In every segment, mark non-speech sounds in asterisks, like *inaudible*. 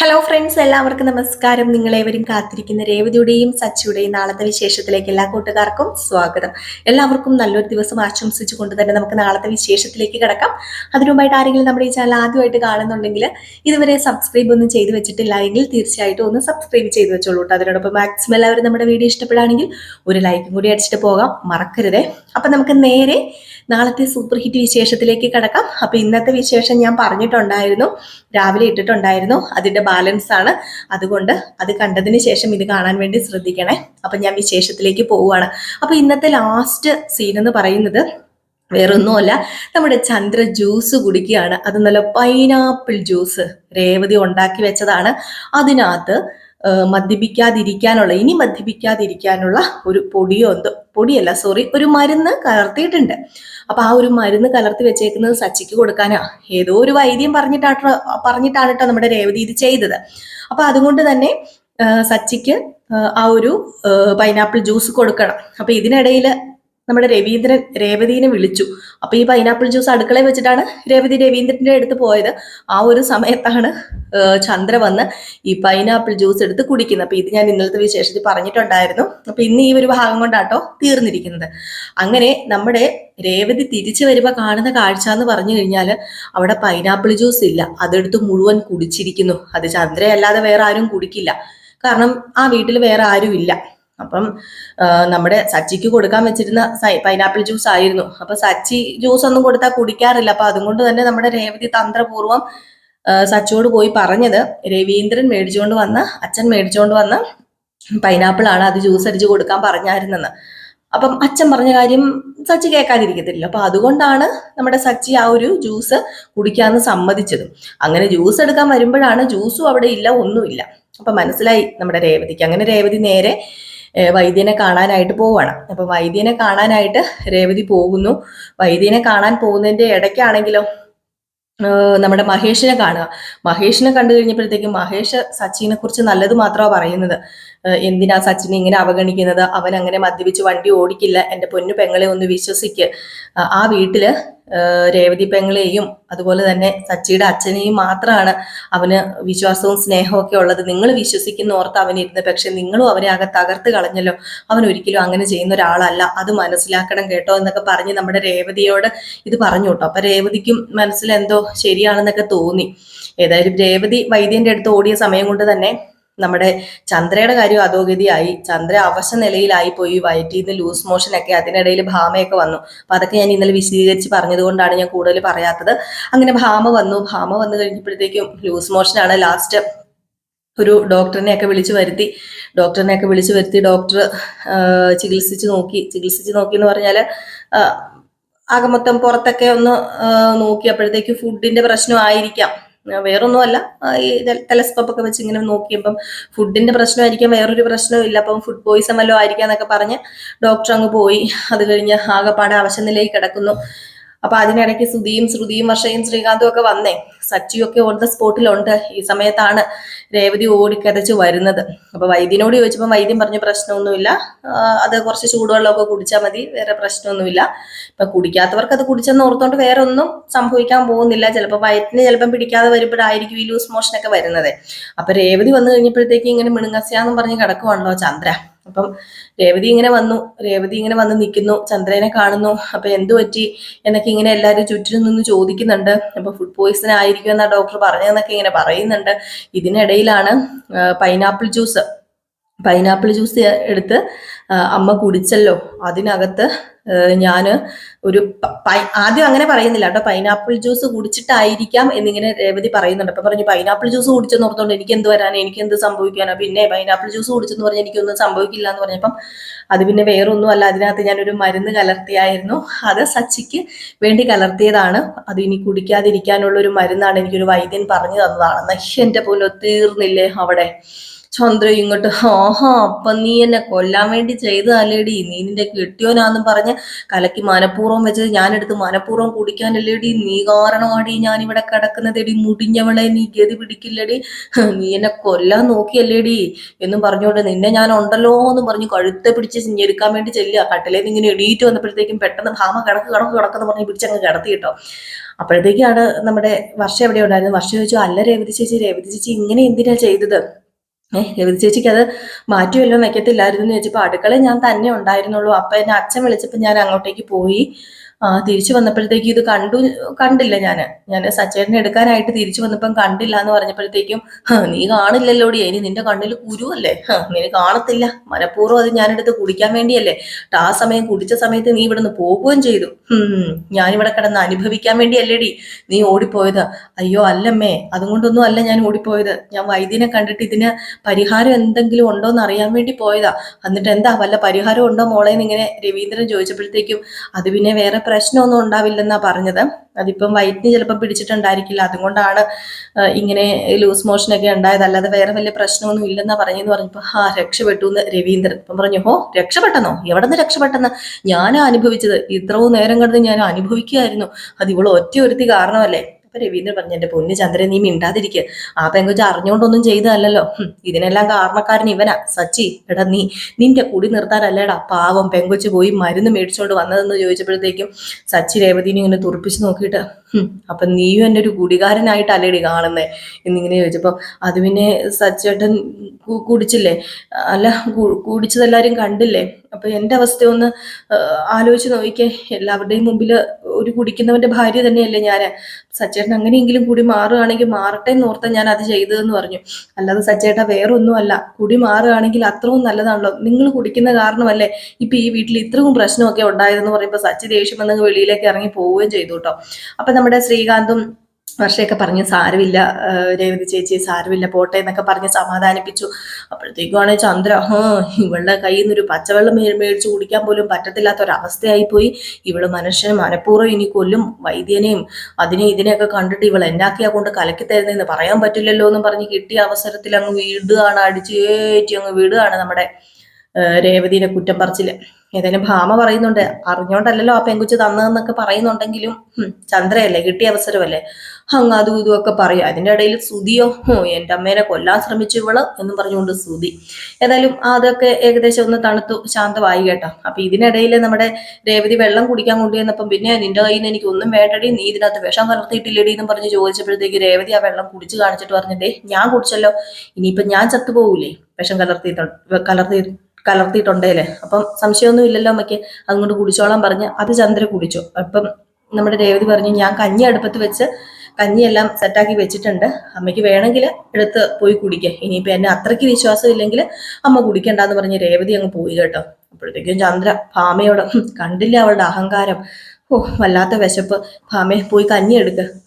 Hello friends എല്ലാവർക്കും നമസ്കാരം. നിങ്ങളേവരും കാത്തിരിക്കുന്ന രേവതിയുടെയും സച്ചിയുടെയും നാളത്തെ വിശേഷത്തിലേക്ക് എല്ലാ കൂട്ടുകാർക്കും സ്വാഗതം. എല്ലാവർക്കും നല്ലൊരു ദിവസം ആശംസിച്ചുകൊണ്ട് തന്നെ നമുക്ക് നാളത്തെ വിശേഷത്തിലേക്ക് കിടക്കാം. അതിനുമായിട്ട് ആരെങ്കിലും നമ്മുടെ ഈ ചാനൽ ആദ്യമായിട്ട് കാണുന്നുണ്ടെങ്കിൽ ഇതുവരെ സബ്സ്ക്രൈബ് ഒന്നും ചെയ്തു വെച്ചിട്ടില്ല എങ്കിൽ തീർച്ചയായിട്ടും ഒന്ന് സബ്സ്ക്രൈബ് ചെയ്ത് വെച്ചോളൂ കേട്ടോ അതിനോടൊപ്പം മാക്സിമം എല്ലാവരും നമ്മുടെ വീഡിയോ ഇഷ്ടപ്പെടുകയാണെങ്കിൽ ഒരു ലൈക്കും കൂടി അടിച്ചിട്ട് പോകാം. മറക്കരുതേ. അപ്പം നമുക്ക് നേരെ നാളത്തെ സൂപ്പർ ഹിറ്റ് വിശേഷത്തിലേക്ക് കടക്കാം. അപ്പോൾ ഇന്നത്തെ വിശേഷം ഞാൻ പറഞ്ഞിട്ടുണ്ടായിരുന്നു. രാവിലെ ഇട്ടിട്ടുണ്ടായിരുന്നു. അതിന്റെ ബാലൻസ് ആണ്. അതുകൊണ്ട് അത് കണ്ടതിന് ശേഷം ഇത് കാണാൻ വേണ്ടി ശ്രദ്ധിക്കണേ. അപ്പൊ ഞാൻ വിശേഷത്തിലേക്ക് പോവുകയാണ്. അപ്പോൾ ഇന്നത്തെ ലാസ്റ്റ് സീൻ എന്ന് പറയുന്നത് വേറൊന്നുമല്ല. നമ്മുടെ ചന്ദ്ര ജ്യൂസ് കുടിക്കുകയാണ്. അത് നല്ല പൈനാപ്പിൾ ജ്യൂസ് രേവതി ഉണ്ടാക്കി വെച്ചതാണ്. അതിനകത്ത് മദ്യപിക്കാതിരിക്കാനുള്ള ഇനി മദ്യപിക്കാതിരിക്കാനുള്ള ഒരു പൊടിയോ എന്തോ പൊടിയല്ല സോറി ഒരു മരുന്ന് കലർത്തിയിട്ടുണ്ട്. അപ്പൊ ആ ഒരു മരുന്ന് കലർത്തി വെച്ചേക്കുന്നത് സച്ചിക്ക് കൊടുക്കാനാ. ഏതോ ഒരു വൈദ്യം പറഞ്ഞിട്ടാട്ടോ പറഞ്ഞിട്ടാണ് കേട്ടോ നമ്മുടെ രേവതി ഇത് ചെയ്തത്. അപ്പൊ അതുകൊണ്ട് തന്നെ സച്ചിക്ക് ആ, ഒരു പൈനാപ്പിൾ ജ്യൂസ് കൊടുക്കണം. അപ്പൊ ഇതിനിടയിൽ നമ്മുടെ രവീന്ദ്രൻ രേവതീനെ വിളിച്ചു. അപ്പൊ ഈ പൈനാപ്പിൾ ജ്യൂസ് അടുക്കളയിൽ വെച്ചിട്ടാണ് രേവതി രവീന്ദ്രന്റെ അടുത്ത് പോയത്. ആ ഒരു സമയത്താണ് ചന്ദ്ര വന്ന് ഈ പൈനാപ്പിൾ ജ്യൂസ് എടുത്ത് കുടിക്കുന്നത്. അപ്പൊ ഇത് ഞാൻ ഇന്നലത്തെ വിശേഷത്തിൽ പറഞ്ഞിട്ടുണ്ടായിരുന്നു. അപ്പൊ ഇന്ന് ഈ ഒരു ഭാഗം കൊണ്ടാട്ടോ തീർന്നിരിക്കുന്നത്. അങ്ങനെ നമ്മുടെ രേവതി തിരിച്ചു വരുമ്പോ കാണുന്ന കാഴ്ച എന്ന് പറഞ്ഞു കഴിഞ്ഞാൽ അവിടെ പൈനാപ്പിൾ ജ്യൂസ് ഇല്ല. അതെടുത്ത് മുഴുവൻ കുടിച്ചിരിക്കുന്നു. അത് ചന്ദ്രയല്ലാതെ വേറെ ആരും കുടിക്കില്ല. കാരണം ആ വീട്ടിൽ വേറെ ആരും ഇല്ല. അപ്പം നമ്മുടെ സച്ചിക്ക് കൊടുക്കാൻ വെച്ചിരുന്ന പൈനാപ്പിൾ ജ്യൂസ് ആയിരുന്നു. അപ്പൊ സച്ചി ജ്യൂസ് ഒന്നും കൊടുത്താൽ കുടിക്കാറില്ല. അപ്പൊ അതുകൊണ്ട് തന്നെ നമ്മുടെ രേവതി തന്ത്രപൂർവം സച്ചിയോട് പോയി പറഞ്ഞത്. രവീന്ദ്രൻ മേടിച്ചുകൊണ്ട് വന്ന അച്ഛൻ മേടിച്ചുകൊണ്ട് വന്ന പൈനാപ്പിൾ ആണ് അത് ജ്യൂസ് അടിച്ച് കൊടുക്കാൻ പറഞ്ഞായിരുന്നെന്ന്. അപ്പം അച്ഛൻ പറഞ്ഞ കാര്യം സച്ചി കേൾക്കാതിരിക്കത്തില്ല അപ്പൊ അതുകൊണ്ടാണ് നമ്മുടെ സച്ചി ആ ഒരു ജ്യൂസ് കുടിക്കാന്ന് സമ്മതിച്ചത്. അങ്ങനെ ജ്യൂസ് എടുക്കാൻ വരുമ്പോഴാണ് ജ്യൂസും അവിടെ ഇല്ല ഒന്നുമില്ല. അപ്പൊ മനസ്സിലായി നമ്മുടെ രേവതിക്ക്. അങ്ങനെ രേവതി നേരെ വൈദ്യനെ കാണാനായിട്ട് പോവാണ്. അപ്പൊ വൈദ്യനെ കാണാനായിട്ട് രേവതി പോകുന്നു. വൈദ്യനെ കാണാൻ പോകുന്നതിന്റെ ഇടയ്ക്കാണെങ്കിലോ നമ്മുടെ മഹേഷിനെ കാണുക. മഹേഷിനെ കണ്ടു കഴിഞ്ഞപ്പോഴത്തേക്കും മഹേഷ് സച്ചിനെ കുറിച്ച് നല്ലത് മാത്രമാണ് പറയുന്നത്. എന്തിനാ സച്ചിനെ ഇങ്ങനെ അവഗണിക്കുന്നത്? അവൻ അങ്ങനെ മദ്യപിച്ച് വണ്ടി ഓടിക്കില്ല. എന്റെ പൊന്നു പെങ്ങളെ ഒന്ന് വിശ്വസിക്ക്. ആ- വീട്ടിൽ രേവതി പെങ്ങളെയും അതുപോലെ തന്നെ സച്ചിയുടെ അച്ഛനെയും മാത്രമാണ് അവന് വിശ്വാസവും സ്നേഹവും ഒക്കെ ഉള്ളത്. നിങ്ങൾ വിശ്വസിക്കുന്ന ഓർത്ത് അവനിരുന്ന് പക്ഷെ നിങ്ങളും അവനെ ആകെ തകർത്ത് കളഞ്ഞല്ലോ. അവൻ ഒരിക്കലും അങ്ങനെ ചെയ്യുന്ന ഒരാളല്ല. അത് മനസ്സിലാക്കണം കേട്ടോ എന്നൊക്കെ പറഞ്ഞ് നമ്മുടെ രേവതിയോട് ഇത് പറഞ്ഞു കേട്ടോ. അപ്പൊ രേവതിക്കും മനസ്സിലെന്തോ ശരിയാണെന്നൊക്കെ തോന്നി. ഏതായാലും രേവതി വൈദ്യന്റെ അടുത്ത് ഓടിയ സമയം കൊണ്ട് തന്നെ നമ്മുടെ ചന്ദ്രയുടെ കാര്യം അധോഗതിയായി ചന്ദ്ര അവശ നിലയിലായി പോയി വയറ്റിൽ നിന്ന് ലൂസ് മോഷൻ ഒക്കെ അതിനിടയിൽ ഭാമയൊക്കെ വന്നു. അപ്പൊ അതൊക്കെ ഞാൻ ഇന്നലെ വിശദീകരിച്ച് പറഞ്ഞതുകൊണ്ടാണ് ഞാൻ കൂടുതൽ പറയാത്തത്. അങ്ങനെ ഭാമ വന്നു. ഭാമ വന്നു കഴിഞ്ഞപ്പോഴത്തേക്കും ലൂസ് മോഷനാണ് ലാസ്റ്റ് ഒരു ഡോക്ടറിനെയൊക്കെ വിളിച്ചു വരുത്തി. ഡോക്ടറിനെയൊക്കെ വിളിച്ചു വരുത്തി. ഡോക്ടർ ചികിത്സിച്ച് നോക്കി. ചികിത്സിച്ച് നോക്കി എന്ന് പറഞ്ഞാൽ ആകെ മൊത്തം പുറത്തൊക്കെ ഒന്ന് നോക്കിയപ്പോഴത്തേക്ക് ഫുഡിന്റെ പ്രശ്നമായിരിക്കാം വേറൊന്നുമല്ല. ഈ ടെലസ്കോപ്പ് ഒക്കെ വെച്ച് ഇങ്ങനെ നോക്കിയപ്പം ഫുഡിന്റെ പ്രശ്നമായിരിക്കാം വേറൊരു പ്രശ്നവും ഇല്ല. അപ്പം ഫുഡ് പോയിസൺ വല്ലതും ആയിരിക്കാം എന്നൊക്കെ പറഞ്ഞ് ഡോക്ടർ അങ്ങ് പോയി. അത് കഴിഞ്ഞ് ആകെപ്പാടെ അവശനിലയിൽ കിടക്കുന്നു. അപ്പൊ അതിനിടയ്ക്ക് സുധിയും ശ്രുതിയും വർഷയും ശ്രീകാന്തും ഒക്കെ വന്നേ. സച്ചിയൊക്കെ ഓൺ ദ സ്പോട്ടിലുണ്ട് ഈ സമയത്താണ് രേവതി ഓടിക്കതച്ച് വരുന്നത്. അപ്പൊ വൈദ്യനോട് ചോദിച്ചപ്പോൾ വൈദ്യൻ പറഞ്ഞു പ്രശ്നമൊന്നുമില്ല. അത് കുറച്ച് ചൂടുവെള്ളമൊക്കെ കുടിച്ചാൽ മതി. വേറെ പ്രശ്നമൊന്നുമില്ല. ഇപ്പൊ കുടിക്കാത്തവർക്ക് അത് കുടിച്ചെന്ന് ഓർത്തോണ്ട് വേറെ ഒന്നും സംഭവിക്കാൻ പോകുന്നില്ല. ചിലപ്പോൾ വയറ്റിന് ചിലപ്പം പിടിക്കാതെ വരുമ്പോഴായിരിക്കും ഈ ലൂസ് മോഷനൊക്കെ വരുന്നത്. അപ്പൊ രേവതി വന്നു കഴിഞ്ഞപ്പോഴത്തേക്ക് ഇങ്ങനെ മിണുങ്ങസ്യാന്നും പറഞ്ഞ് കിടക്കുവാണല്ലോ ചന്ദ്ര. അപ്പം രേവതി ഇങ്ങനെ വന്നു രേവതി ഇങ്ങനെ വന്ന് നിൽക്കുന്നു ചന്ദ്രനെ കാണുന്നു. അപ്പൊ എന്തു പറ്റി എന്നൊക്കെ ഇങ്ങനെ എല്ലാവരും ചുറ്റിനും നിന്ന് ചോദിക്കുന്നുണ്ട്. അപ്പൊ ഫുഡ് പോയിസൺ ആയിരിക്കും എന്നാ ഡോക്ടർ പറഞ്ഞതെന്നൊക്കെ ഇങ്ങനെ പറയുന്നുണ്ട്. ഇതിനിടയിലാണ് പൈനാപ്പിൾ ജ്യൂസ് പൈനാപ്പിൾ ജ്യൂസ് എടുത്ത് അമ്മ കുടിച്ചല്ലോ. അതിനകത്ത് ഞാൻ ഒരു ആദ്യം അങ്ങനെ പറയുന്നില്ല കേട്ടോ. പൈനാപ്പിൾ ജ്യൂസ് കുടിച്ചിട്ടായിരിക്കാം എന്നിങ്ങനെ രേവതി പറയുന്നുണ്ട്. അപ്പം പറഞ്ഞു പൈനാപ്പിൾ ജ്യൂസ് കുടിച്ചെന്ന് ഓർത്തോണ്ട് എനിക്ക് എന്ത് വരാനോ? എനിക്ക് എന്ത് സംഭവിക്കാനോ? പിന്നെ പൈനാപ്പിൾ ജ്യൂസ് കുടിച്ചെന്ന് പറഞ്ഞാൽ എനിക്കൊന്നും സംഭവിക്കില്ല എന്ന് പറഞ്ഞപ്പം അത് പിന്നെ വേറൊന്നും അല്ല. അതിനകത്ത് ഞാനൊരു മരുന്ന് കലർത്തിയായിരുന്നു. അത് സച്ചിക്ക് വേണ്ടി കലർത്തിയതാണ്. അത് ഇനി കുടിക്കാതിരിക്കാനുള്ള ഒരു മരുന്നാണ് എനിക്കൊരു വൈദ്യൻ പറഞ്ഞു തന്നതാണ് നഹ്യ പോലെ പോലും തീർന്നില്ലേ അവിടെ. ചന്ദ്ര ഇങ്ങോട്ട് ആഹാ അപ്പൊ നീ എന്നെ കൊല്ലാൻ വേണ്ടി ചെയ്തതല്ലേടി. നീ നിന്റെ കെട്ടിയോനാന്നും പറഞ്ഞ് കലക്കി മനഃപൂർവം വെച്ചത് ഞാനെടുത്ത് മനഃപൂർവം കുടിക്കാനല്ലേടി. നീ കാരണമാടി ഞാൻ ഇവിടെ കിടക്കുന്നതെടി. മുടിഞ്ഞവളെ നീ ഗതി പിടിക്കില്ലടി. *laughs* നീ എന്നെ കൊല്ലാൻ നോക്കിയല്ലേടി. എന്നും പറഞ്ഞോണ്ട് നിന്നെ ഞാൻ ഉണ്ടല്ലോ എന്ന് പറഞ്ഞു കഴുത്തെ പിടിച്ച് ഞെരുക്കാൻ വേണ്ടി ചെല്ലുക. കട്ടിലേന്ന് ഇങ്ങനെ എണീറ്റ് വന്നപ്പോഴത്തേക്കും പെട്ടെന്ന് ഭാമ കിടക്ക് കിടക്ക് കിടക്കെന്ന് പറഞ്ഞ് പിടിച്ചങ്ങ് കിടത്തി കേട്ടോ. അപ്പോഴത്തേക്കാണ് നമ്മുടെ വർഷം എവിടെ ഉണ്ടായിരുന്നു വർഷം ചോദിച്ചു അല്ല രേവതി ചേച്ചി രേവതി ചേച്ചി ഇങ്ങനെ എന്തിനാ ചെയ്തത്? ഏഹ് രവതി ചേച്ചിക്ക് അത് മാറ്റി വെക്കത്തില്ലായിരുന്നു എന്ന് ചോദിച്ചപ്പോൾ അടുക്കളയിൽ ഞാൻ തന്നെ ഉണ്ടായിരുന്നുള്ളൂ. അപ്പൊ എന്നെ അച്ഛൻ വിളിച്ചപ്പോൾ ഞാൻ അങ്ങോട്ടേക്ക് പോയി. തിരിച്ചു വന്നപ്പോഴത്തേക്കും ഇത് കണ്ടു കണ്ടില്ല ഞാൻ ഞാൻ സച്ചേട്ടനെ എടുക്കാനായിട്ട് തിരിച്ചു വന്നപ്പം കണ്ടില്ല എന്ന് പറഞ്ഞപ്പോഴത്തേക്കും "ഹ, നീ കാണില്ലല്ലോടി ഇനി നിന്റെ കണ്ണിൽ കുരുവല്ലേ നീ കാണത്തില്ല. മനഃപൂർവം അത് ഞാനെടുത്ത് കുടിക്കാൻ വേണ്ടിയല്ലേ. ആ സമയം കുടിച്ച സമയത്ത് നീ ഇവിടുന്ന് പോകുകയും ചെയ്തു. ഞാനിവിടെ കിടന്ന് അനുഭവിക്കാൻ വേണ്ടിയല്ലേടി നീ ഓടിപ്പോയത്. അയ്യോ അല്ലമ്മേ അതുകൊണ്ടൊന്നും അല്ല ഞാൻ ഓടിപ്പോയത്. ഞാൻ വൈദ്യനെ കണ്ടിട്ട് ഇതിന് പരിഹാരം എന്തെങ്കിലും ഉണ്ടോ എന്ന് അറിയാൻ വേണ്ടി പോയതാ. എന്നിട്ട് എന്താ വല്ല പരിഹാരം ഉണ്ടോ മോളേന്ന് ഇങ്ങനെ രവീന്ദ്രൻ ചോദിച്ചപ്പോഴത്തേക്കും അത് പിന്നെ വേറെ പ്രശ്നമൊന്നും ഉണ്ടാവില്ലെന്നാ പറഞ്ഞത്. അതിപ്പം വയറ്റിന് ചിലപ്പോൾ പിടിച്ചിട്ടുണ്ടായിരിക്കില്ല. അതുകൊണ്ടാണ് ഇങ്ങനെ ലൂസ് മോഷനൊക്കെ ഉണ്ടായത്. അല്ലാതെ വേറെ വലിയ പ്രശ്നമൊന്നും ഇല്ലെന്നാ പറഞ്ഞെന്ന് പറഞ്ഞപ്പോൾ ആ രക്ഷപ്പെട്ടു എന്ന് രവീന്ദ്രൻ ഇപ്പം പറഞ്ഞു ഹോ രക്ഷപ്പെട്ടെന്നോ? എവിടെ നിന്ന് രക്ഷപ്പെട്ടെന്ന്? ഞാനാ അനുഭവിച്ചത്. ഇത്രവും നേരം കണ്ടത് ഞാൻ അനുഭവിക്കുകയായിരുന്നു അത് ഇവളൊറ്റ ഒരുത്തി കാരണമല്ലേ? അപ്പൊ രവീന്ദ്രൻ പറഞ്ഞു എന്റെ പൊന്നു ചന്ദ്രൻ നീ മിണ്ടാതിരിക്കുക ആ പെങ്കൊച്ച് അറിഞ്ഞുകൊണ്ടൊന്നും ചെയ്തതല്ലോ ഇതിനെല്ലാം കാരണക്കാരൻ ഇവനാ. സച്ചി എടാ നീ നിന്റെ കുടി നിർത്താനല്ലേടാ പാവം പെങ്കൊച്ച് പോയി മരുന്ന് മേടിച്ചോണ്ട് വന്നതെന്ന് ചോദിച്ചപ്പോഴത്തേക്കും സച്ചി രേവതിനെ ഇങ്ങനെ തുറപ്പിച്ച് നോക്കിയിട്ട് "ഹും, അപ്പൊ നീയും എന്റെ ഒരു കുടികാരനായിട്ടല്ലേടി കാണുന്നേ? എന്നിങ്ങനെ ചോദിച്ചപ്പോ അത് പിന്നെ സച്ചേട്ടൻ കുടിച്ചില്ലേ? അല്ല കുടിച്ചതെല്ലാരും കണ്ടില്ലേ? അപ്പൊ എന്റെ അവസ്ഥ ഒന്ന് ആലോചിച്ച് നോക്കിക്കേ. എല്ലാവരുടെയും മുമ്പിൽ ഒരു കുടിക്കുന്നവന്റെ ഭാര്യ തന്നെയല്ലേ ഞാൻ സച്ചേട്ടൻ അങ്ങനെയെങ്കിലും കുടി മാറുകയാണെങ്കിൽ മാറട്ടെ എന്ന് ഓർത്താ ഞാൻ അത് ചെയ്തതെന്ന് പറഞ്ഞു. അല്ലാതെ സച്ചേട്ട വേറൊന്നും അല്ല കുടി മാറുകയാണെങ്കിൽ അത്രയും നല്ലതാണല്ലോ. നിങ്ങൾ കുടിക്കുന്ന കാരണമല്ലേ ഇപ്പൊ ഈ വീട്ടിൽ ഇത്രയും പ്രശ്നമൊക്കെ ഉണ്ടായതെന്ന് പറയുമ്പോൾ സച്ചി ദേഷ്യം വന്ന് വെളിയിലേക്ക് ഇറങ്ങി പോവുകയും ചെയ്തു കേട്ടോ. അപ്പൊ നമ്മുടെ ശ്രീകാന്തും വർഷയൊക്കെ പറഞ്ഞ് സാരമില്ല രേവതി ചേച്ചി സാരമില്ല പോട്ടെ എന്നൊക്കെ പറഞ്ഞ് സമാധാനിപ്പിച്ചു. അപ്പോഴത്തേക്കുമാണ് ചന്ദ്ര ഹോ ഇവളുടെ കയ്യിൽ നിന്ന് ഒരു പച്ചവെള്ളം മേടിച്ച് കുടിക്കാൻ പോലും പറ്റത്തില്ലാത്ത ഒരവസ്ഥയായി പോയി ഇവൾ മനുഷ്യനെ മനഃപൂർവം ഇനി കൊല്ലും വൈദ്യനെയും അതിനെ ഇതിനെയൊക്കെ കണ്ടിട്ട് ഇവൾ എന്നാക്കിയാ കൊണ്ട് കലക്കി തരുന്നതെന്ന് പറയാൻ പറ്റില്ലല്ലോ എന്ന് പറഞ്ഞ് കിട്ടിയ അവസരത്തിൽ അങ്ങ് വീടുകയാണ് അടിച്ചേറ്റി അങ്ങ് വീടുകയാണ് നമ്മുടെ രേവതിയുടെ കുറ്റം പറച്ചിൽ. ഏതായാലും ഭാമ പറയുന്നുണ്ട്. അറിഞ്ഞോണ്ടല്ലോ ആ പെങ്കുച്ച് തന്നതെന്നൊക്കെ പറയുന്നുണ്ടെങ്കിലും ചന്ദ്രയല്ലേ കിട്ടിയ അവസരമല്ലേ? അങ്ങ് അതും ഇതും ഒക്കെ പറയും. അതിന്റെ ഇടയിൽ സുതിയോ എന്റെ അമ്മേനെ കൊല്ലാൻ ശ്രമിച്ചു ഇവൾ എന്നും പറഞ്ഞുകൊണ്ട് സുതി ഏതായാലും അതൊക്കെ ഏകദേശം ഒന്ന് തണുത്തു ശാന്തമായി കേട്ടോ. അപ്പൊ ഇതിനിടയിൽ നമ്മുടെ രേവതി വെള്ളം കുടിക്കാൻ കൊണ്ടുവന്നപ്പം പിന്നെ നിന്റെ കയ്യിൽ നിന്ന് എനിക്ക് ഒന്നും വേണ്ടടി നീ ഇതിനകത്ത് വിഷം കലർത്തിയിട്ടില്ലടി എന്ന് പറഞ്ഞ് ചോദിച്ചപ്പോഴത്തേക്ക് രേവതി ആ വെള്ളം കുടിച്ചു കാണിച്ചിട്ട് പറഞ്ഞിട്ടേ ഞാൻ കുടിച്ചല്ലോ ഇനിയിപ്പൊ ഞാൻ ചത്തുപോകൂലേ? വിഷം കലർത്തിയിട്ടുണ്ട് കലർത്തി കലർത്തിയിട്ടുണ്ടേലേ. അപ്പം സംശയമൊന്നും ഇല്ലല്ലോ അമ്മയ്ക്ക്. അതുകൊണ്ട് കുടിച്ചോളാൻ പറഞ്ഞ് അത് ചന്ദ്ര കുടിച്ചു. അപ്പം നമ്മുടെ രേവതി പറഞ്ഞു ഞാൻ കഞ്ഞി അടുപ്പത്ത് വെച്ച് കഞ്ഞിയെല്ലാം സെറ്റാക്കി വെച്ചിട്ടുണ്ട്. അമ്മയ്ക്ക് വേണമെങ്കിൽ എടുത്ത് പോയി കുടിക്കുക ഇനിയിപ്പോൾ എന്നെ അത്രയ്ക്ക് വിശ്വാസം ഇല്ലെങ്കിൽ അമ്മ കുടിക്കണ്ടെന്ന് പറഞ്ഞ് രേവതി അങ്ങ് പോയി കേട്ടോ. അപ്പോഴത്തേക്കും ചന്ദ്ര ഭാമയോട് കണ്ടില്ല അവളുടെ അഹങ്കാരം. ഓ വല്ലാത്ത വിശപ്പ്. ഭാമേ പോയി കഞ്ഞി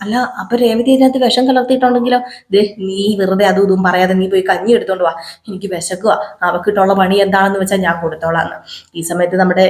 അല്ല അപ്പൊ രേവതി ഇതിനകത്ത് വിഷം കലർത്തിയിട്ടുണ്ടെങ്കിലോ? ദേ നീ വെറുതെ അതും ഇതും പറയാതെ നീ പോയി കഞ്ഞി എടുത്തോണ്ട് വാ. എനിക്ക് വിശക്കുക അവക്കിട്ടുള്ള പണി എന്താണെന്ന് വെച്ചാൽ ഞാൻ കൊടുത്തോളാന്ന്. ഈ സമയത്ത് നമ്മുടെ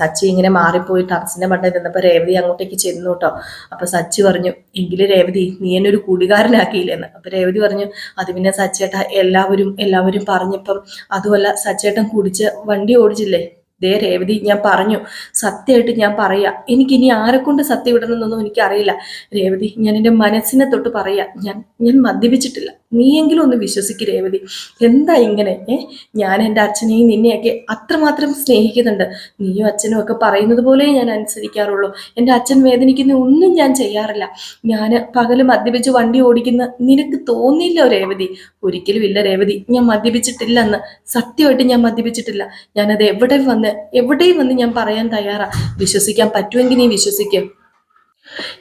സച്ചി ഇങ്ങനെ മാറിപ്പോയി ടർച്ചിന്റെ മണ്ടയിൽ നിന്നപ്പോ രേവതി അങ്ങോട്ടേക്ക് ചെന്നു കേട്ടോ അപ്പൊ സച്ചി പറഞ്ഞു എങ്കിൽ രേവതി നീ എന്നെ ഒരു കൂടികാരനാക്കിയില്ലെന്ന്. അപ്പൊ രേവതി പറഞ്ഞു അത് പിന്നെ സച്ചേട്ട എല്ലാവരും എല്ലാവരും പറഞ്ഞപ്പം അതുമല്ല സച്ചേട്ടൻ കുടിച്ച് വണ്ടി ഓടിച്ചില്ലേ? ദേ രേവതി ഞാൻ പറഞ്ഞു. സത്യമായിട്ട് ഞാൻ പറയാ. എനിക്കിനി ആരെക്കൊണ്ട് കൊണ്ട് സത്യം ഇടണമെന്നൊന്നും എനിക്കറിയില്ല. രേവതി ഞാൻ എന്റെ മനസ്സിനെ തൊട്ട് പറയാ. ഞാൻ ഞാൻ മദ്യപിച്ചിട്ടില്ല. നീയെങ്കിലും ഒന്ന് വിശ്വസിക്ക് രേവതി. എന്താ ഇങ്ങനെ? ഏ ഞാൻ എന്റെ അച്ഛനെയും നിന്നെയൊക്കെ അത്രമാത്രം സ്നേഹിക്കുന്നുണ്ട്. നീയും അച്ഛനും ഒക്കെ പറയുന്നത് പോലെ ഞാൻ അനുസരിക്കാറുള്ളൂ. എന്റെ അച്ഛൻ വേദനിക്കുന്ന ഒന്നും ഞാൻ ചെയ്യാറില്ല. ഞാൻ പകൽ മദ്യപിച്ച് വണ്ടി ഓടിക്കുന്ന നിനക്ക് തോന്നിയില്ല രേവതി? ഒരിക്കലും ഇല്ല രേവതി. ഞാൻ മദ്യപിച്ചിട്ടില്ലെന്ന്. സത്യമായിട്ട് ഞാൻ മദ്യപിച്ചിട്ടില്ല. ഞാനത് എവിടെ വന്ന് എവിടെയും വന്ന് ഞാൻ പറയാൻ തയ്യാറാണ് വിശ്വസിക്കാൻ പറ്റുമെങ്കിൽ നീ വിശ്വസിക്കും.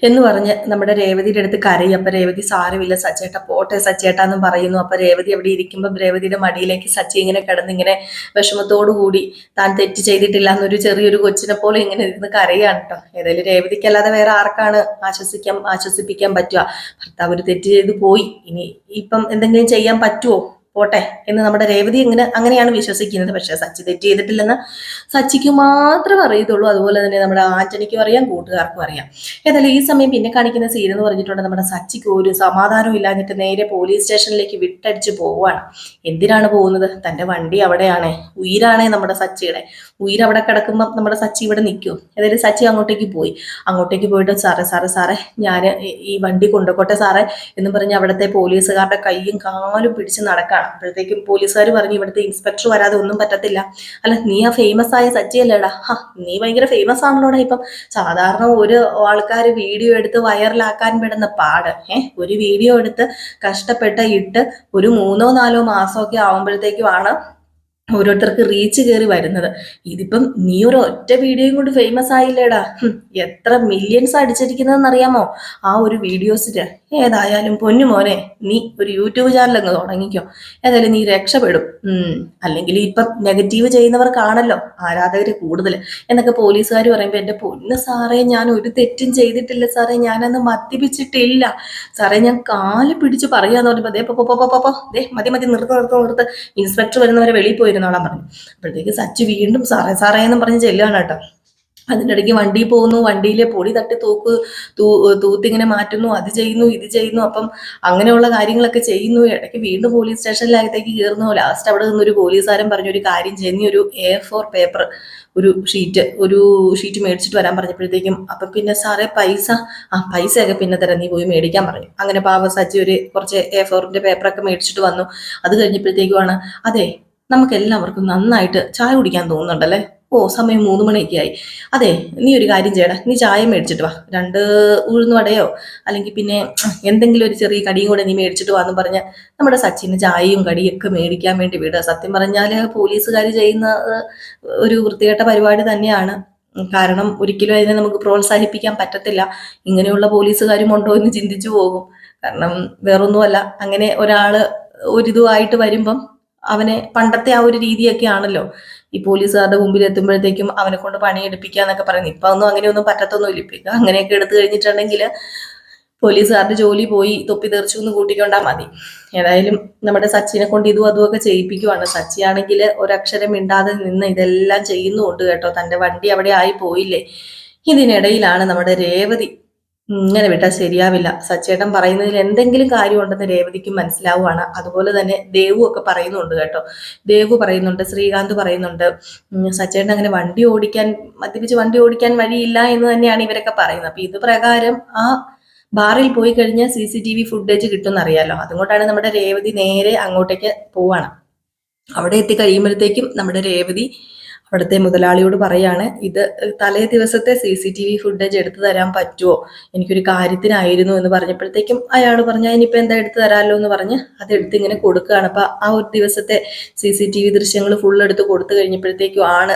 എന്ന് പറഞ്ഞ് നമ്മുടെ രേവതിയുടെ അടുത്ത് കരയും. അപ്പൊ രേവതി സാരമില്ല സച്ചേട്ട പോട്ടെ സച്ചേട്ട എന്ന് പറയുന്നു. അപ്പൊ രേവതി അവിടെ ഇരിക്കുമ്പോൾ രേവതിയുടെ മടിയിലേക്ക് സച്ചി ഇങ്ങനെ കിടന്ന് ഇങ്ങനെ വിഷമത്തോടു കൂടി താൻ തെറ്റ് ചെയ്തിട്ടില്ല എന്നൊരു ചെറിയൊരു കൊച്ചിനെ പോലെ ഇങ്ങനെ ഇരുന്ന് കരയാണ് കേട്ടോ ഏതായാലും രേവതിക്കല്ലാതെ വേറെ ആർക്കാണ് ആശ്വസിക്കാൻ ആശ്വസിപ്പിക്കാൻ പറ്റുക? ഭർത്താവ് ഒരു തെറ്റ് ചെയ്ത് പോയി. ഇനി ഇപ്പം എന്തെങ്കിലും ചെയ്യാൻ പറ്റുമോ പോട്ടെ എന്ന് നമ്മുടെ രേവതി ഇങ്ങനെ അങ്ങനെയാണ് വിശ്വസിക്കുന്നത്. പക്ഷെ സച്ചി തെറ്റ് ചെയ്തിട്ടില്ലെന്ന് സച്ചിക്ക് മാത്രം അറിയത്തുള്ളൂ. അതുപോലെ തന്നെ നമ്മുടെ ആന്റണിക്കും അറിയാം കൂട്ടുകാർക്കും അറിയാം. ഏതായാലും ഈ സമയം പിന്നെ കാണിക്കുന്ന സീൻ എന്ന് പറഞ്ഞിട്ടുണ്ട് നമ്മുടെ സച്ചിക്ക് ഒരു സമാധാനവും ഇല്ലാഞ്ഞിട്ട് നേരെ പോലീസ് സ്റ്റേഷനിലേക്ക് വിട്ടടിച്ച് പോവുകയാണ്. എന്തിനാണ് പോകുന്നത്? തന്റെ വണ്ടി അവിടെയാണേ. ഉയരാണേ നമ്മുടെ സച്ചിയുടെ. ഉയിര് അവിടെ കിടക്കുമ്പോൾ നമ്മുടെ സച്ചി ഇവിടെ നിൽക്കും. ഏതായാലും സച്ചി അങ്ങോട്ടേക്ക് പോയി. അങ്ങോട്ടേക്ക് പോയിട്ട് സാറേ സാറേ സാറേ ഞാൻ ഈ വണ്ടി കൊണ്ടുപോട്ടെ സാറേ എന്ന് പറഞ്ഞ് അവിടുത്തെ പോലീസുകാരുടെ കൈയും കാലും പിടിച്ച് നടക്കാണ്. അപ്പോഴത്തേക്കും പോലീസുകാർ പറഞ്ഞു ഇവിടുത്തെ ഇൻസ്പെക്ടർ വരാതെ ഒന്നും പറ്റത്തില്ല. അല്ല നീ ആ ഫേമസ് ആയ സച്ചി അല്ലേടാ? ഹാ നീ ഭയങ്കര ഫേമസ് ആണല്ലോടാ ഇപ്പം. സാധാരണ ഒരു ആൾക്കാർ വീഡിയോ എടുത്ത് വൈറലാക്കാൻ പെടുന്ന പാട്. ഏഹ് ഒരു വീഡിയോ എടുത്ത് കഷ്ടപ്പെട്ട് ഇട്ട് ഒരു മൂന്നോ നാലോ മാസമൊക്കെ ആവുമ്പോഴത്തേക്കുമാണ് ഓരോരുത്തർക്ക് റീച്ച് കയറി വരുന്നത്. ഇതിപ്പം നീ ഒരു ഒറ്റ വീഡിയോയും കൊണ്ട് ഫേമസ് ആയില്ലേടാ. എത്ര മില്യൺസ് അടിച്ചിരിക്കുന്നതെന്ന് അറിയാമോ ആ ഒരു വീഡിയോസിന് ഏതായാലും പൊന്നു മോനെ നീ ഒരു യൂട്യൂബ് ചാനൽ അങ്ങ് തുടങ്ങിക്കോ. ഏതായാലും നീ രക്ഷപ്പെടും. അല്ലെങ്കിൽ ഇപ്പം നെഗറ്റീവ് ചെയ്യുന്നവർക്കാണല്ലോ ആരാധകർ കൂടുതൽ. എന്നൊക്കെ പോലീസുകാർ പറയുമ്പോൾ എന്റെ പൊന്ന് സാറേ ഞാൻ ഒരു തെറ്റും ചെയ്തിട്ടില്ല സാറേ ഞാനന്ന് മദ്യപിച്ചിട്ടില്ല. സാറേ ഞാൻ കാൽ പിടിച്ച് പറയാന്ന് പറയുമ്പോൾ അതേ പോ പോ, പോ, പോ, ദേ മതി മതി നിർത്ത് നിർത്ത് നിർത്ത്. ഇൻസ്പെക്ടർ വരുന്നവരെ വെളിയിൽ പോയിരുന്നോളാൻ പറഞ്ഞു. അപ്പോഴത്തേക്ക് സച്ച് വീണ്ടും സാറേ സാറേ എന്നും പറഞ്ഞ് ചെല്ലുകയാണ് കേട്ടോ. അതിന്റെ ഇടയ്ക്ക് വണ്ടി പോകുന്നു വണ്ടിയിലെ പൊടി തട്ടി തൂക്ക് തൂ തൂത്തിങ്ങനെ മാറ്റുന്നു അത് ചെയ്യുന്നു ഇത് ചെയ്യുന്നു അപ്പം അങ്ങനെയുള്ള കാര്യങ്ങളൊക്കെ ചെയ്യുന്നു. ഇടയ്ക്ക് വീണ്ടും പോലീസ് സ്റ്റേഷനിലകത്തേക്ക് കയറുന്നു. ലാസ്റ്റ് അവിടെ നിന്നൊരു പോലീസുകാരൻ പറഞ്ഞു ഒരു കാര്യം ചെയ്യുന്ന. ഒരു എ ഫോർ പേപ്പർ ഒരു ഷീറ്റ് ഒരു ഷീറ്റ് മേടിച്ചിട്ട് വരാൻ പറഞ്ഞപ്പോഴത്തേക്കും അപ്പം പിന്നെ സാറേ പൈസ ആ പൈസയൊക്കെ പിന്നെ തരാം നീ പോയി മേടിക്കാൻ പറഞ്ഞു. അങ്ങനെ പാവ സജ്ജി ഒരു കുറച്ച് എ ഫോറിന്റെ പേപ്പറൊക്കെ മേടിച്ചിട്ട് വന്നു. അത് കഴിഞ്ഞപ്പോഴത്തേക്കുമാണ് അതെ നമുക്ക് എല്ലാവർക്കും നന്നായിട്ട് ചായ കുടിക്കാൻ തോന്നുന്നുണ്ടല്ലേ? ഓ സമയം മൂന്ന് മണിയൊക്കെ ആയി അതെ നീ ഒരു കാര്യം ചെയ്യടാ. നീ ചായ മേടിച്ചിട്ട് വാ. രണ്ട് ഉഴുന്ന് വടയോ അല്ലെങ്കിൽ പിന്നെ എന്തെങ്കിലും ഒരു ചെറിയ കടിയും കൂടെ നീ മേടിച്ചിട്ട് വാ എന്ന് പറഞ്ഞ് നമ്മുടെ സച്ചിന് ചായയും കടിയൊക്കെ മേടിക്കാൻ വേണ്ടി വിടുക. സത്യം പറഞ്ഞാൽ പോലീസുകാർ ചെയ്യുന്ന ഒരു വൃത്തികെട്ട പരിപാടി തന്നെയാണ്. കാരണം ഒരിക്കലും അതിനെ നമുക്ക് പ്രോത്സാഹിപ്പിക്കാൻ പറ്റത്തില്ല. ഇങ്ങനെയുള്ള പോലീസുകാരും ഉണ്ടോ എന്ന് ചിന്തിച്ചു പോകും. കാരണം വേറൊന്നുമല്ല. അങ്ങനെ ഒരാൾ ഒരിതുമായിട്ട് വരുമ്പം അവനെ പണ്ടത്തെ ആ ഒരു രീതിയൊക്കെ ആണല്ലോ ഈ പോലീസുകാരുടെ മുമ്പിൽ എത്തുമ്പോഴത്തേക്കും അവനെ കൊണ്ട് പണിയെടുപ്പിക്കുക എന്നൊക്കെ പറയുന്നത്. ഇപ്പൊ ഒന്നും അങ്ങനെയൊന്നും പറ്റത്തൊന്നുമില്ല. ഇപ്പൊ അങ്ങനെയൊക്കെ എടുത്തു കഴിഞ്ഞിട്ടുണ്ടെങ്കിൽ പോലീസുകാരുടെ ജോലി പോയി തൊപ്പി തെറിച്ചു എന്ന് കൂട്ടിക്കൊണ്ടാ മതി. ഏതായാലും നമ്മുടെ സച്ചിനെ കൊണ്ട് ഇതും അതും ഒക്കെ ചെയ്യിപ്പിക്കുവാണ്. സച്ചി ആണെങ്കിൽ ഒരക്ഷരം മിണ്ടാതെ നിന്ന് ഇതെല്ലാം ചെയ്യുന്നുണ്ട് കേട്ടോ. തന്റെ വണ്ടി അവിടെ ആയി പോയില്ലേ? ഇതിനിടയിലാണ് നമ്മുടെ രേവതി ഇങ്ങനെ വിട്ടാൽ ശരിയാവില്ല. സച്ചേട്ടൻ പറയുന്നതിൽ എന്തെങ്കിലും കാര്യമുണ്ടെന്ന് രേവതിക്ക് മനസ്സിലാവുകയാണ് അതുപോലെ തന്നെ ദേവു ഒക്കെ പറയുന്നുണ്ട് കേട്ടോ. ദേവു പറയുന്നുണ്ട് ശ്രീകാന്ത് പറയുന്നുണ്ട് സച്ചേട്ടൻ അങ്ങനെ വണ്ടി ഓടിക്കാൻ മദ്യപിച്ച് വണ്ടി ഓടിക്കാൻ വഴിയില്ല എന്ന് തന്നെയാണ് ഇവരൊക്കെ പറയുന്നത്. അപ്പൊ ഇത് പ്രകാരം ആ ബാറിൽ പോയി കഴിഞ്ഞാൽ C C T V footage കിട്ടുമെന്നറിയാലോ. അതുകൊണ്ടാണ് നമ്മുടെ രേവതി നേരെ അങ്ങോട്ടേക്ക് പോവാണ്. അവിടെ എത്തിക്കഴിയുമ്പോഴത്തേക്കും നമ്മുടെ രേവതി അവിടുത്തെ മുതലാളിയോട് പറയാണ് ഇത് തലേ ദിവസത്തെ C C T V footage എടുത്തു തരാൻ പറ്റുമോ എനിക്കൊരു കാര്യത്തിനായിരുന്നു എന്ന് പറഞ്ഞപ്പോഴത്തേക്കും അയാൾ പറഞ്ഞു ഇനിയിപ്പോൾ എന്താ എടുത്തു തരാമല്ലോ എന്ന് പറഞ്ഞ് അത് എടുത്ത് ഇങ്ങനെ കൊടുക്കുകയാണ്. അപ്പം ആ ഒരു ദിവസത്തെ സി സി ടി വി ദൃശ്യങ്ങൾ ഫുൾ എടുത്ത് കൊടുത്തു കഴിഞ്ഞപ്പോഴത്തേക്കും ആണ്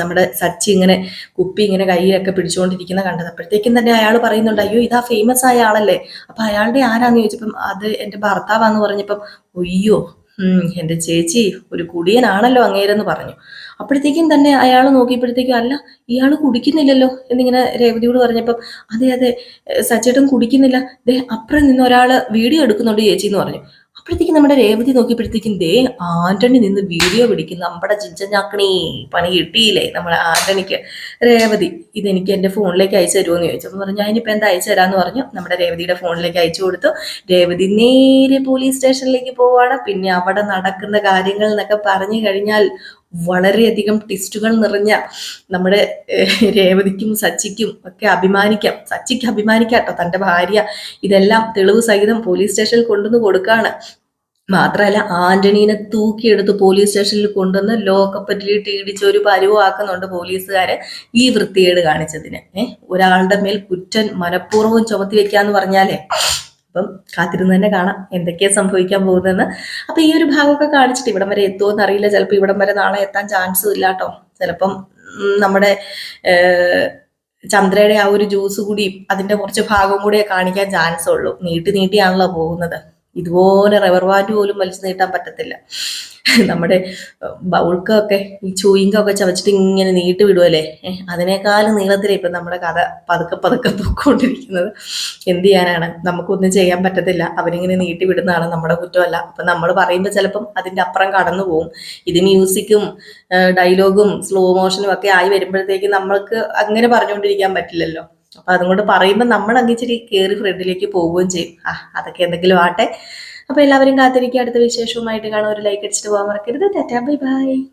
നമ്മുടെ സച്ചി ഇങ്ങനെ കുപ്പി ഇങ്ങനെ കയ്യിലൊക്കെ പിടിച്ചുകൊണ്ടിരിക്കുന്ന കണ്ടത്. അപ്പോഴത്തേക്കും തന്നെ അയാൾ പറയുന്നുണ്ട് അയ്യോ ഇതാ ഫേമസ് ആയ ആളല്ലേ? അപ്പം അയാളുടെ ആരാന്ന് ചോദിച്ചപ്പം അത് എന്റെ ഭർത്താവാന്ന് പറഞ്ഞപ്പം ഒയ്യോ ഉം എന്റെ ചേച്ചി ഒരു കുടിയനാണല്ലോ അങ്ങേരെന്ന് പറഞ്ഞു. അപ്പോഴത്തേക്കും തന്നെ അയാൾ നോക്കിയപ്പോഴത്തേക്കും അല്ല ഇയാൾ കുടിക്കുന്നില്ലല്ലോ എന്നിങ്ങനെ രേവതിയോട് പറഞ്ഞപ്പം അതെ അതെ സച്ചേട്ടൻ കുടിക്കുന്നില്ല. ദേ അപ്പുറം നിന്ന് ഒരാൾ വീഡിയോ എടുക്കുന്നുണ്ട് ചേച്ചി എന്ന് പറഞ്ഞു. അപ്പോഴത്തേക്കും നമ്മുടെ രേവതി നോക്കിയപ്പോഴത്തേക്കും ദേ ആന്റണി നിന്ന് വീഡിയോ പിടിക്കുന്നു. നമ്മുടെ ചിഞ്ചഞ്ഞാക്കണി പണി കിട്ടിയില്ലേ നമ്മുടെ ആന്റണിക്ക്. രേവതി ഇതെനിക്ക് എന്റെ ഫോണിലേക്ക് അയച്ചു തരുമോ എന്ന് ചോദിച്ചു. അപ്പം പറഞ്ഞു ഞാനിപ്പോൾ എന്താ അയച്ചു തരാമെന്ന് പറഞ്ഞു. നമ്മുടെ രേവതിയുടെ ഫോണിലേക്ക് അയച്ചു കൊടുത്തു. രേവതി നേരെ പോലീസ് സ്റ്റേഷനിലേക്ക് പോവാണ്. പിന്നെ അവിടെ നടക്കുന്ന കാര്യങ്ങൾ എന്നൊക്കെ പറഞ്ഞു കഴിഞ്ഞാൽ വളരെയധികം ടിസ്റ്റുകൾ നിറഞ്ഞ നമ്മുടെ രേവതിക്കും സച്ചിക്കും ഒക്കെ അഭിമാനിക്കാം. സച്ചിക്ക് അഭിമാനിക്കാട്ടോ. തന്റെ ഭാര്യ ഇതെല്ലാം തെളിവ് സഹിതം പോലീസ് സ്റ്റേഷനിൽ കൊണ്ടുവന്ന് കൊടുക്കുകയാണ് മാത്രമല്ല ആന്റണീനെ തൂക്കിയെടുത്ത് പോലീസ് സ്റ്റേഷനിൽ കൊണ്ടുവന്ന് ലോക്കപ്പറ്റിലിട്ട് ഇടിച്ച് ഒരു പരിവാക്കുന്നുണ്ട് പോലീസുകാരെ ഈ വൃത്തികേട് കാണിച്ചതിന്. ഏഹ് ഒരാളുടെ മേൽ കുറ്റൻ മനഃപൂർവം ചുമത്തി വെക്കാന്ന് പറഞ്ഞാലേ അപ്പം കാത്തിരുന്ന് തന്നെ കാണാം എന്തൊക്കെയാണ് സംഭവിക്കാൻ പോകുന്നതെന്ന്. അപ്പോൾ ഈ ഒരു ഭാഗമൊക്കെ കാണിച്ചിട്ട് ഇവിടം വരെ എത്തുമോ എന്നറിയില്ല. ചിലപ്പോൾ ഇവിടം വരെ നാളെ എത്താൻ ചാൻസും ഇല്ല കേട്ടോ ചിലപ്പം നമ്മുടെ ചന്ദ്രയുടെ ആ ഒരു ജ്യൂസ് കൂടി അതിന്റെ കുറച്ച് ഭാഗം കൂടിയേ കാണിക്കാൻ ചാൻസ് ഉള്ളൂ. നീട്ടി നീട്ടിയാണല്ലോ പോകുന്നത്. ഇതുപോലെ റബ്ബർ ബാൻഡ് പോലും വലിച്ചു നീട്ടാൻ പറ്റത്തില്ല. നമ്മുടെ ബൗൾക്കൊക്കെ ഈ ചൂയിങ്കൊക്കെ ചവച്ചിട്ട് ഇങ്ങനെ നീട്ടി വിടുമല്ലേ അതിനേക്കാളും നീളത്തിലേ ഇപ്പം നമ്മുടെ കഥ പതുക്കെ പതുക്കെ പൊക്കോണ്ടിരിക്കുന്നത്. എന്ത് ചെയ്യാനാണ്? നമുക്കൊന്നും ചെയ്യാൻ പറ്റത്തില്ല. അവരിങ്ങനെ നീട്ടി വിടുന്നതാണ് നമ്മുടെ കുറ്റമല്ല. അപ്പം നമ്മൾ പറയുമ്പോൾ ചിലപ്പം അതിന്റെ അപ്പുറം കടന്നു പോകും ഇത് മ്യൂസിക്കും ഡയലോഗും സ്ലോ മോഷനും ഒക്കെ ആയി വരുമ്പോഴത്തേക്ക് നമ്മൾക്ക് അങ്ങനെ പറഞ്ഞുകൊണ്ടിരിക്കാൻ പറ്റില്ലല്ലോ. അപ്പൊ അതുകൊണ്ട് പറയുമ്പോൾ നമ്മൾ അങ്ങിച്ചിരി കയറി ഫ്രണ്ടിലേക്ക് പോവുകയും ചെയ്യും. ആ അതൊക്കെ എന്തെങ്കിലും ആട്ടെ അപ്പൊ എല്ലാവരും കാത്തിരിക്കുക. അടുത്ത വിശേഷവുമായിട്ട് കാണാൻ ഒരു ലൈക്ക് അടിച്ചിട്ട് പോകാൻ മറക്കരുത്. Tata bye bye